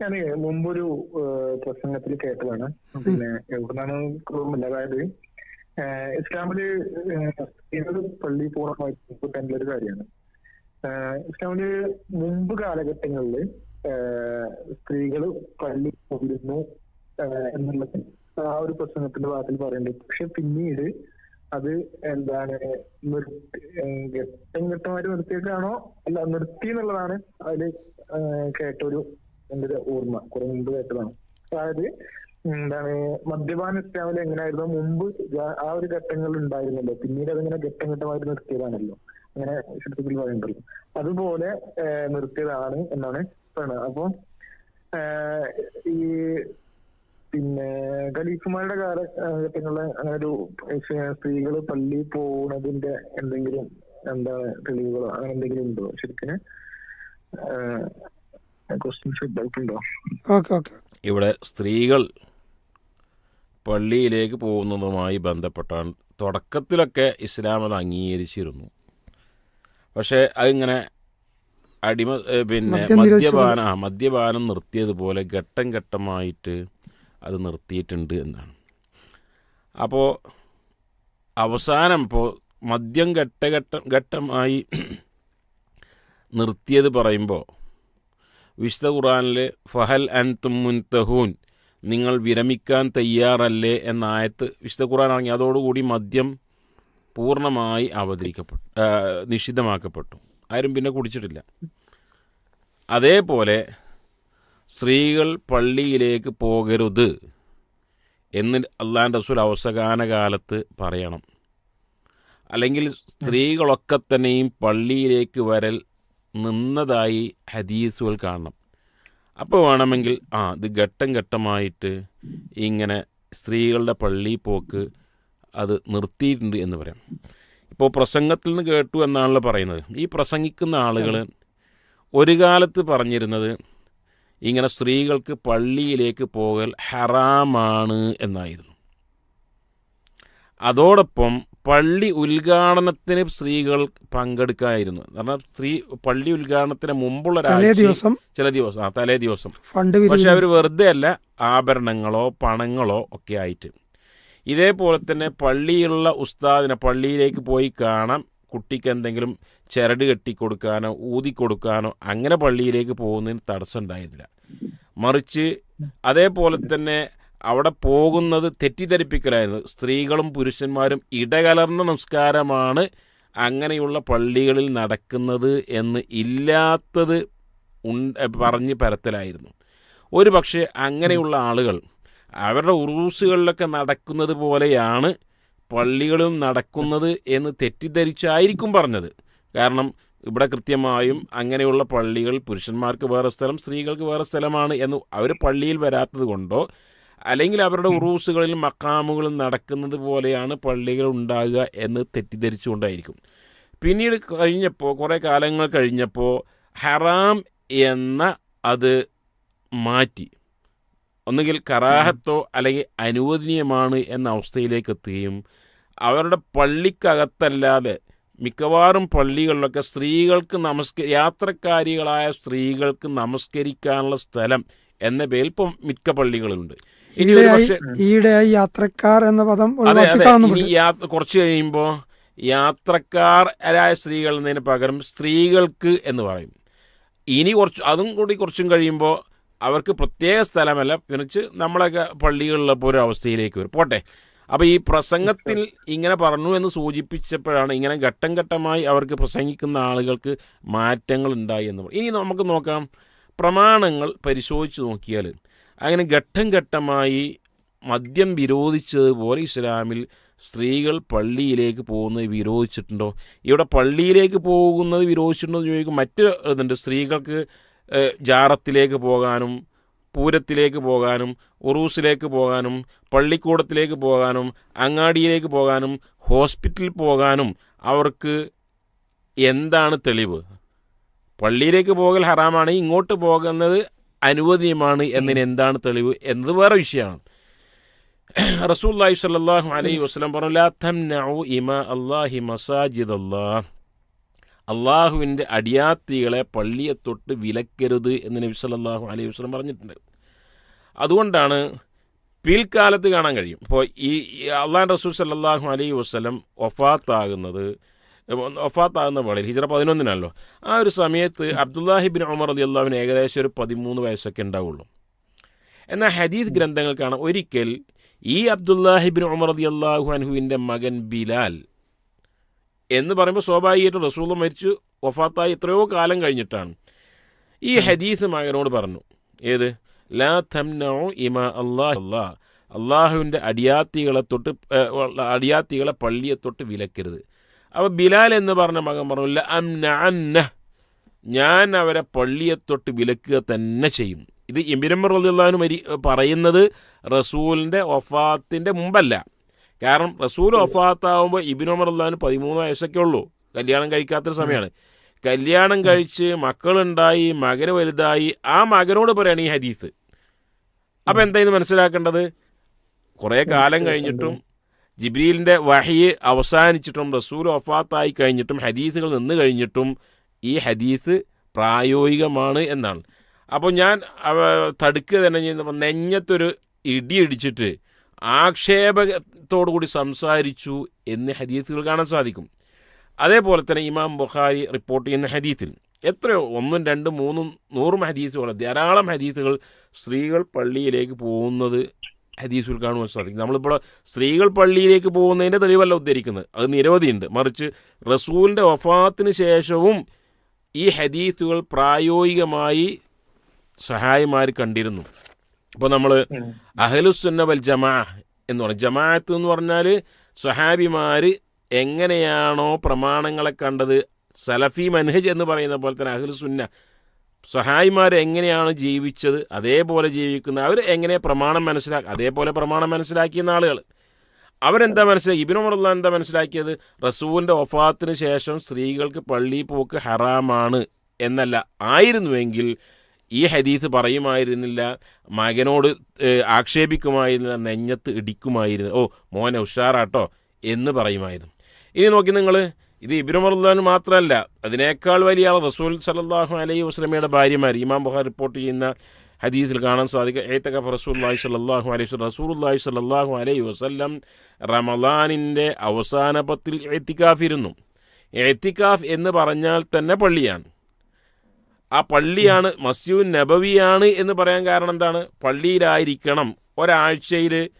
ഞാൻ മുമ്പൊരു പ്രസംഗത്തിൽ കേട്ടതാണ്. പിന്നെ എവിടുന്നാണ് ഓർമ്മയില്ല അതായത് ഇസ്ലാമിൽ ഏത് പള്ളി പൂർണമായിട്ട് തന്നെ ഒരു കാര്യമാണ്. ഇസ്ലാമിൽ മുമ്പ് കാലഘട്ടങ്ങളിൽ സ്ത്രീകൾ പള്ളി പോയിരുന്നു എന്നുള്ളത് ആ ഒരു പ്രസംഗത്തിന്റെ ഭാഗത്തിൽ പറയുന്നുണ്ട് പക്ഷെ പിന്നീട് അത് എന്താണ് ഘട്ടം ഘട്ടമായിട്ട് നിർത്തിയിട്ടാണോ അല്ല നിർത്തി എന്നുള്ളതാണ് അതിൽ കേട്ടൊരു എന്റെ ഒരു ഓർമ്മ കുറെ മുമ്പ് കേട്ടതാണ്. അതായത് എന്താണ് മദ്യപാന ഇസ്ലാമിൽ എങ്ങനെയായിരുന്നു? മുമ്പ് ആ ഒരു ഘട്ടങ്ങളിൽ ഉണ്ടായിരുന്നല്ലോ. പിന്നീട് അതിങ്ങനെ ഘട്ടം ഘട്ടമായിട്ട് നിർത്തിയതാണല്ലോ. അങ്ങനെ ചുരുക്കത്തിൽ പറയുന്നുണ്ടല്ലോ അതുപോലെ നിർത്തിയതാണ് എന്നാണ് പറയുന്നത്. അപ്പൊ ഈ പിന്നെ ഖലീഫുമാരുടെ കാലഘട്ടങ്ങളിൽ അങ്ങനെ ഒരു സ്ത്രീകൾ പള്ളി പോകുന്നതിന്റെ എന്തെങ്കിലും എന്താണ് തെളിവുകളോ അങ്ങനെ എന്തെങ്കിലും ഉണ്ടോ? ശരിക്കും ഇവിടെ സ്ത്രീകൾ പള്ളിയിലേക്ക് പോകുന്നതുമായി ബന്ധപ്പെട്ടാണ്. തുടക്കത്തിലൊക്കെ ഇസ്ലാം അത് അംഗീകരിച്ചിരുന്നു. പക്ഷേ അതിങ്ങനെ അടിമ പിന്നെ മദ്യപാന മദ്യപാനം നിർത്തിയതുപോലെ ഘട്ടം ഘട്ടമായിട്ട് അത് നിർത്തിയിട്ടുണ്ട് എന്നാണ്. അപ്പോൾ അവസാനം ഇപ്പോൾ മദ്യം ഘട്ടഘട്ടം ഘട്ടമായി നിർത്തിയത് പറയുമ്പോൾ വിശുദ്ധ ഖുറാനിൽ ഫഹൽ അൻതും മുൻതഹൂൻ നിങ്ങൾ വിരമിക്കാൻ തയ്യാറല്ലേ എന്ന ആയത്ത് വിശുദ്ധ ഖുറാൻ ഇറങ്ങി. അതോടുകൂടി മദ്യം പൂർണമായി അവതരിക്കപ്പെട്ടു നിഷിദ്ധമാക്കപ്പെട്ടു. ആരും പിന്നെ കുടിച്ചിട്ടില്ല. അതേപോലെ സ്ത്രീകൾ പള്ളിയിലേക്ക് പോകരുത് എന്ന് അള്ളാൻ റസൂൽ അവസാന കാലത്ത് പറയണം. അല്ലെങ്കിൽ സ്ത്രീകളൊക്കെ തന്നെയും പള്ളിയിലേക്ക് വരൽ നിന്നതായി ഹദീസുകൾ കാണണം. അപ്പോൾ വേണമെങ്കിൽ ആ ഇത് ഘട്ടം ഘട്ടമായിട്ട് ഇങ്ങനെ സ്ത്രീകളുടെ പള്ളി പോക്ക് അത് നിർത്തിയിട്ടുണ്ട് എന്ന് പറയാം. ഇപ്പോൾ പ്രസംഗത്തിൽ നിന്ന് കേട്ടു എന്നാണല്ലോ പറയുന്നത്. ഈ പ്രസംഗിക്കുന്ന ആളുകൾ ഒരു കാലത്ത് പറഞ്ഞിരുന്നത് ഇങ്ങനെ സ്ത്രീകൾക്ക് പള്ളിയിലേക്ക് പോകൽ ഹറാമാണ് എന്നായിരുന്നു. അതോടൊപ്പം പള്ളി ഉദ്ഘാടനത്തിന് സ്ത്രീകൾ പങ്കെടുക്കായിരുന്നു. കാരണം സ്ത്രീ പള്ളി ഉദ്ഘാടനത്തിന് മുമ്പുള്ള തലേ ദിവസം? ചില ദിവസം ആ തലേ ദിവസം. ഫണ്ട് പക്ഷെ അവർ വെറുതെ അല്ല ആഭരണങ്ങളോ പണങ്ങളോ ഒക്കെ ആയിട്ട്. ഇതേപോലെ തന്നെ പള്ളിയിലുള്ള ഉസ്താദിനെ പള്ളിയിലേക്ക് പോയി കാണാം. കുട്ടിക്ക് എന്തെങ്കിലും ചരട് കെട്ടിക്കൊടുക്കാനോ ഊതിക്കൊടുക്കാനോ അങ്ങനെ പള്ളിയിലേക്ക് പോകുന്നതിന് തടസ്സം ഉണ്ടായിരുന്നില്ല. മറിച്ച് അതേപോലെ തന്നെ അവിടെ പോകുന്നത് തെറ്റിദ്ധരിപ്പിക്കലായിരുന്നു. സ്ത്രീകളും പുരുഷന്മാരും ഇടകലർന്ന നമസ്കാരമാണ് അങ്ങനെയുള്ള പള്ളികളിൽ നടക്കുന്നത് എന്ന് ഇല്ലാത്തത് പറഞ്ഞ് പരത്തലായിരുന്നു. ഒരു പക്ഷേ അങ്ങനെയുള്ള ആളുകൾ അവരുടെ ഉറൂസുകളിലൊക്കെ നടക്കുന്നത് പോലെയാണ് പള്ളികളും നടക്കുന്നത് എന്ന് തെറ്റിദ്ധരിച്ചായിരിക്കും പറഞ്ഞത്. കാരണം ഇവിടെ കൃത്യമായും അങ്ങനെയുള്ള പള്ളികൾ പുരുഷന്മാർക്ക് വേറെ സ്ഥലം സ്ത്രീകൾക്ക് വേറെ സ്ഥലമാണ് എന്ന് അവർ പള്ളിയിൽ വരാത്തത് കൊണ്ടോ അല്ലെങ്കിൽ അവരുടെ ഉറൂസുകളിൽ മക്കാമുകൾ നടക്കുന്നത് പോലെയാണ് പള്ളികൾ ഉണ്ടാകുക എന്ന് തെറ്റിദ്ധരിച്ചുകൊണ്ടായിരിക്കും. പിന്നീട് കഴിഞ്ഞപ്പോൾ കുറേ കാലങ്ങൾ കഴിഞ്ഞപ്പോൾ ഹറാം എന്ന അത് മാറ്റി. ഒന്നുകിൽ കറാഹത്തോ അല്ലെങ്കിൽ അനുവദനീയമാണ് എന്ന അവസ്ഥയിലേക്ക് എത്തുകയും അവരുടെ പള്ളിക്കകത്തല്ലാതെ മിക്കവാറും പള്ളികളിലൊക്കെ സ്ത്രീകൾക്ക് നമസ്ക യാത്രക്കാരികളായ സ്ത്രീകൾക്ക് നമസ്കരിക്കാനുള്ള സ്ഥലം എന്ന പേരിൽ ഇപ്പം മിക്ക പള്ളികളുണ്ട് ഈയിടെയായി യാത്രക്കാർ എന്ന പദം കുറച്ച് കഴിയുമ്പോൾ യാത്രക്കാരായ സ്ത്രീകൾ എന്നതിന് പകരം സ്ത്രീകൾക്ക് എന്ന് പറയും. ഇനി കുറച്ച് അതും കൂടി കുറച്ചും കഴിയുമ്പോൾ അവർക്ക് പ്രത്യേക സ്ഥലമല്ല പിന്നിച്ച് നമ്മളൊക്കെ പള്ളികളിലപ്പോൾ ഒരു അവസ്ഥയിലേക്ക് വരും. പോട്ടെ. അപ്പോൾ ഈ പ്രസംഗത്തിൽ ഇങ്ങനെ പറഞ്ഞു എന്ന് സൂചിപ്പിച്ചപ്പോഴാണ് ഇങ്ങനെ ഘട്ടം ഘട്ടമായി അവർക്ക് പ്രസംഗിക്കുന്ന ആളുകൾക്ക് മാറ്റങ്ങൾ ഉണ്ടായി എന്ന് പറയും ഇനി നമുക്ക് നോക്കാം. പ്രമാണങ്ങൾ പരിശോധിച്ച് നോക്കിയാൽ അങ്ങനെ ഘട്ടം ഘട്ടമായി മദ്യം വിരോധിച്ചതുപോലെ ഇസ്ലാമിൽ സ്ത്രീകൾ പള്ളിയിലേക്ക് പോകുന്നത് വിരോധിച്ചിട്ടുണ്ടോ? ഇവിടെ പള്ളിയിലേക്ക് പോകുന്നത് വിരോധിച്ചിട്ടുണ്ടോ എന്ന് ചോദിക്കും മറ്റ് ഇതുണ്ട്. സ്ത്രീകൾക്ക് ജാറത്തിലേക്ക് പോകാനും പൂരത്തിലേക്ക് പോകാനും ഉറൂസിലേക്ക് പോകാനും പള്ളിക്കൂടത്തിലേക്ക് പോകാനും അങ്ങാടിയിലേക്ക് പോകാനും ഹോസ്പിറ്റലിൽ പോകാനും അവർക്ക് എന്താണ് തെളിവ്? പള്ളിയിലേക്ക് പോകൽ ഹറാമാണ് ഇങ്ങോട്ട് പോകുന്നത് അനുവദനീയമാണ് എന്നതിന് എന്താണ് തെളിവ് എന്നത് വേറെ വിഷയമാണ്. റസൂല്ലാഹി സ്വല്ലല്ലാഹു അലൈഹി വസല്ലം പറഞ്ഞു ലാ തംനഉ ഇമാ അല്ലാഹി മസാജിദ് അല്ലാഹ് അള്ളാഹുവിന്റെ അടിയാത്തികളെ പള്ളിയെ തൊട്ട് വിലക്കരുത് എന്ന് നബി സല്ലാഹു അലൈഹി വസ്ലം പറഞ്ഞിട്ടുണ്ട്. അതുകൊണ്ടാണ് പിൽക്കാലത്ത് കാണാൻ കഴിയും. ഇപ്പോൾ ഈ അള്ളാഹ് റസൂൽ സല്ലാഹു അലൈഹി വസ്ലം വഫാത്താകുന്നത് വഫാത്താകുന്ന വേളയിൽ ഹിജറ പതിനൊന്നിനാണല്ലോ ആ ഒരു സമയത്ത് അബ്ദുല്ലാഹിബിൻ ഉമർ അലി അള്ളാഹുവിന് ഏകദേശം ഒരു പതിമൂന്ന് വയസ്സൊക്കെ ഉണ്ടാവുള്ളൂ. എന്നാൽ ഹദീദ് ഗ്രന്ഥങ്ങൾ കാണാം. ഒരിക്കൽ ഈ അബ്ദുല്ലാഹിബിൻ ഉമർ അലി അള്ളാഹു അൻഹുവിന്റെ മകൻ ബിലാൽ എന്ന് പറയുമ്പോൾ സ്വാഭാവികമായിട്ടും റസൂൽ മരിച്ചു വഫാത്തായി എത്രയോ കാലം കഴിഞ്ഞിട്ടാണ്. ഈ ഹദീസ് മകനോട് പറഞ്ഞു ഏത്? ലാ തംനോ ഇമ അള്ളാഹ് അള്ളാഹ് അള്ളാഹുവിന്റെ അടിയാത്തികളെ തൊട്ട് അടിയാത്തികളെ പള്ളിയെ തൊട്ട് വിലക്കരുത്. അപ്പോൾ ബിലാൽ എന്ന് പറഞ്ഞ മകൻ പറഞ്ഞു ല അംന അന്ന. ഞാൻ അവരെ പള്ളിയെ തൊട്ട് വിലക്കുക തന്നെ ചെയ്യും. ഇത് എംബിരമ്പർ റളിയല്ലാഹു മരി പറയുന്നത് റസൂലിന്റെ ഒഫാത്തിന്റെ മുമ്പല്ല. കാരണം റസൂൽ ഒഫാത്താവുമ്പോൾ ഇബിനുമർ അള്ളഹാന് പതിമൂന്ന് വയസ്സൊക്കെ ഉള്ളൂ. കല്യാണം കഴിക്കാത്തൊരു സമയമാണ് കല്യാണം കഴിച്ച് മക്കളുണ്ടായി മകന് വലുതായി ആ മകനോട് പറയുകയാണ് ഈ ഹദീസ്. അപ്പം എന്തായിരുന്നു മനസ്സിലാക്കേണ്ടത്? കുറേ കാലം കഴിഞ്ഞിട്ടും ജിബ്രീലിന്റെ വഹി അവസാനിച്ചിട്ടും റസൂൽ വഫാത്തായി കഴിഞ്ഞിട്ടും ഹദീസുകൾ നിന്ന് കഴിഞ്ഞിട്ടും ഈ ഹദീസ് പ്രായോഗികമാണ് എന്നാണ്. അപ്പോൾ ഞാൻ തടുക്കുക തന്നെ ചെയ്യുന്ന നെഞ്ഞത്തൊരു ഇടിയടിച്ചിട്ട് ആക്ഷേപത്തോടു കൂടി സംസാരിച്ചു എന്ന് ഹദീസുകൾ കാണാൻ സാധിക്കും. അതേപോലെ തന്നെ ഇമാം ബുഖാരി റിപ്പോർട്ട് ചെയ്യുന്ന ഹദീസിൽ എത്രയോ ഒന്നും രണ്ടും മൂന്നും നൂറും ഹദീസുകൾ ധാരാളം ഹദീസുകൾ സ്ത്രീകൾ പള്ളിയിലേക്ക് പോകുന്നത് ഹദീസുകൾ കാണുവാൻ സാധിക്കും നമ്മളിപ്പോൾ സ്ത്രീകൾ പള്ളിയിലേക്ക് പോകുന്നതിന്റെ തെളിവല്ല ഉദ്ധരിക്കുന്നത്. അത് നിരവധിയുണ്ട്. മറിച്ച് റസൂലിന്റെ വഫാത്തിന് ശേഷവും ഈ ഹദീസുകൾ പ്രായോഗികമായി സഹായിമാർ കണ്ടിരുന്നു. അപ്പോൾ നമ്മൾ. അഹലുസുന്ന വൽ ജമാ എന്ന് പറയും. ജമാഅത്ത് എന്ന് പറഞ്ഞാൽ സ്വഹാബിമാർ എങ്ങനെയാണോ പ്രമാണങ്ങളെ കണ്ടത് സലഫി മൻഹജ് എന്ന് പറയുന്ന പോലെ തന്നെ അഹ്ലുസുന്ന സഹായിമാർ എങ്ങനെയാണ് ജീവിച്ചത്? അതേപോലെ ജീവിക്കുന്ന അവർ എങ്ങനെ പ്രമാണം മനസ്സിലാക്കി അതേപോലെ പ്രമാണം മനസ്സിലാക്കിയ ആളുകൾ അവരെന്താ മനസ്സിലാക്കി ഇബിനുമുള്ള എന്താ മനസ്സിലാക്കിയത്? റസൂലിന്റെ ഒഫാത്തിന് ശേഷം സ്ത്രീകൾക്ക് പള്ളി പോക്ക് ഹറാമാണ് എന്നല്ല. ആയിരുന്നുവെങ്കിൽ ഈ ഹദീസ് പറയുമായിരുന്നില്ല മകനോട് ആക്ഷേപിക്കുമായിരുന്നില്ല നെഞ്ഞത്ത് ഇടിക്കുമായിരുന്നു. ഓ മോനെ ഉഷാറാട്ടോ എന്ന് പറയുമായിരുന്നു. ഇനി നോക്കി നിങ്ങൾ ഇത് ഇബിനുമറുല്ലാൻ മാത്രമല്ല അതിനേക്കാൾ വലിയ ആൾ റസൂൽ സലല്ലാഹു അലൈഹി വസ്ലമയുടെ ഭാര്യമാർ ഇമാം ബുഹാർ റിപ്പോർട്ട് ചെയ്യുന്ന ഹദീസിൽ കാണാൻ സാധിക്കുക ഏത്തക്കഫ് റസൂല്ലാഹി സല്ലല്ലാഹു അലൈഹി റസൂലുള്ളാഹി സല്ലല്ലാഹു അലൈഹി വസ്ലം റമദാനിന്റെ അവസാന പത്തിൽ എത്തിക്കാഫിരുന്നു എത്തിക്കാഫ് എന്ന് പറഞ്ഞാൽ തന്നെ പള്ളിയാണ്. ആ പള്ളിയാണ് മസ്ജിദ് നബവിയാണ് എന്ന് പറയാൻ കാരണം എന്താണ്? പള്ളിയിലായിരിക്കണം. ഒരാഴ്ചയിൽ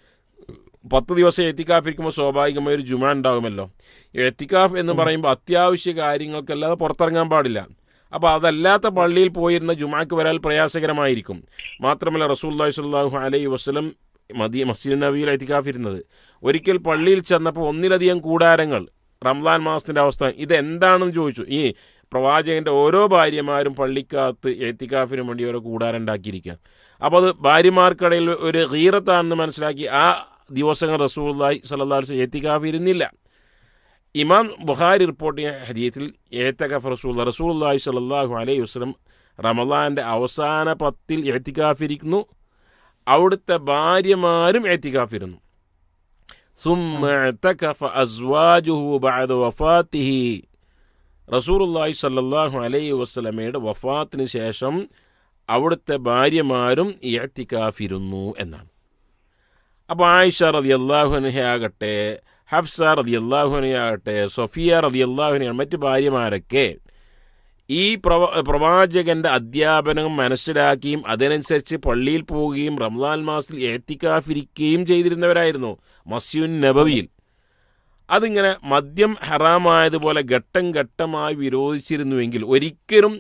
പത്ത് ദിവസം എത്തിക്കാഫ് ഇരിക്കുമ്പോൾ സ്വാഭാവികമായി ഒരു ജുമ ഉണ്ടാകുമല്ലോ എത്തിക്കാഫ് എന്ന് പറയുമ്പോൾ അത്യാവശ്യ കാര്യങ്ങൾക്കല്ലാതെ പുറത്തിറങ്ങാൻ പാടില്ല. അപ്പോൾ അതല്ലാത്ത പള്ളിയിൽ പോയിരുന്ന ജുമാക്ക് വരാൽ പ്രയാസകരമായിരിക്കും. മാത്രമല്ല റസൂല്ലാഹി സ്വല്ലല്ലാഹു അലൈ വസ്ലം മദി മസ്ജിദ് നബിയിൽ എത്തിക്കാഫിരുന്നത്. ഒരിക്കൽ പള്ളിയിൽ ചെന്നപ്പോൾ ഒന്നിലധികം കൂടാരങ്ങൾ റംലാൻ മാസത്തിന്റെ അവസ്ഥ ഇതെന്താണെന്ന് ചോദിച്ചു. ഈ പ്രവാചകന്റെ ഓരോ ഭാര്യമാരും പള്ളിക്കകത്ത് എത്തിക്കാഫിനു വേണ്ടി ഓരോ കൂടാരം ഉണ്ടാക്കിയിരിക്കുക. അപ്പോൾ അത് ഭാര്യമാർക്കിടയിൽ ഒരു ഹീറത്താണെന്ന് മനസ്സിലാക്കി ആ ദിവസങ്ങൾ റസൂള്ളി സല്ലാ വസ്ലം ഏത്തിക്കാവ് ഇരുന്നില്ല ഇമാം ബുഹാരി റിപ്പോർട്ട് ചെയ്യുന്ന ഹരിയത്തിൽ ഏത്തക്കഫ് റസൂൽ റസൂള്ളി സല്ലാഹു അലൈഹി വസ്ലം റമദാന്റെ അവസാന പത്തിൽ എത്തിക്കാഫിരിക്കുന്നു അവിടുത്തെ ഭാര്യമാരും ഏത്തിക്കാഫിരുന്നു റസൂറുല്ലായി സല്ലാഹു അലൈ വസ്ലമയുടെ വഫാത്തിന് ശേഷം അവിടുത്തെ ഭാര്യമാരും ഇഴത്തിക്കാഫിരുന്നു എന്നാണ്. അപ്പോൾ ആയിഷ റതി അള്ളാഹുനഹയാകട്ടെ ഹഫ്സ റതി അള്ളാഹുനയാകട്ടെ സൊഫിയ റതി അള്ളാഹുന മറ്റു ഭാര്യമാരൊക്കെ ഈ പ്രവ പ്രവാചകന്റെ അധ്യാപനം മനസ്സിലാക്കിയും അതിനനുസരിച്ച് പള്ളിയിൽ പോവുകയും റംലാൽ മാസത്തിൽ ഏത്തിക്കാഫിരിക്കുകയും ചെയ്തിരുന്നവരായിരുന്നു മസ്യുൻ നബവിയിൽ. അതിങ്ങനെ മദ്യം ഹറാമായതുപോലെ ഘട്ടം ഘട്ടമായി വിരോധിച്ചിരുന്നുവെങ്കിൽ ഒരിക്കലും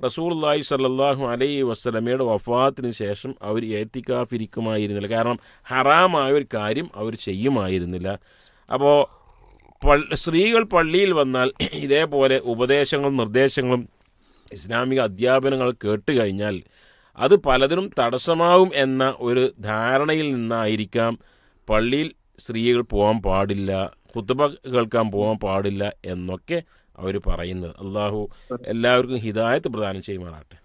റസൂർല്ലാഹി സല്ലാഹു അലൈ വസ്ലമയുടെ വഫാത്തിന് ശേഷം അവർ ഏത്തിക്കാഫിരിക്കുമായിരുന്നില്ല. കാരണം ഹറാമായ ഒരു കാര്യം അവർ ചെയ്യുമായിരുന്നില്ല. അപ്പോൾ പൾ സ്ത്രീകൾ പള്ളിയിൽ വന്നാൽ ഇതേപോലെ ഉപദേശങ്ങളും നിർദ്ദേശങ്ങളും ഇസ്ലാമിക അധ്യാപനങ്ങൾ കേട്ട് കഴിഞ്ഞാൽ അത് പലതിനും തടസ്സമാവും എന്ന ഒരു ധാരണയിൽ നിന്നായിരിക്കാം പള്ളിയിൽ സ്ത്രീകൾ പോകാൻ പാടില്ല കുത്തുബ കേൾക്കാൻ പോകാൻ പാടില്ല എന്നൊക്കെ അവർ പറയുന്നത്. അള്ളാഹു എല്ലാവർക്കും ഹിദായത്ത് പ്രദാനം ചെയ്യുമാറാട്ടെ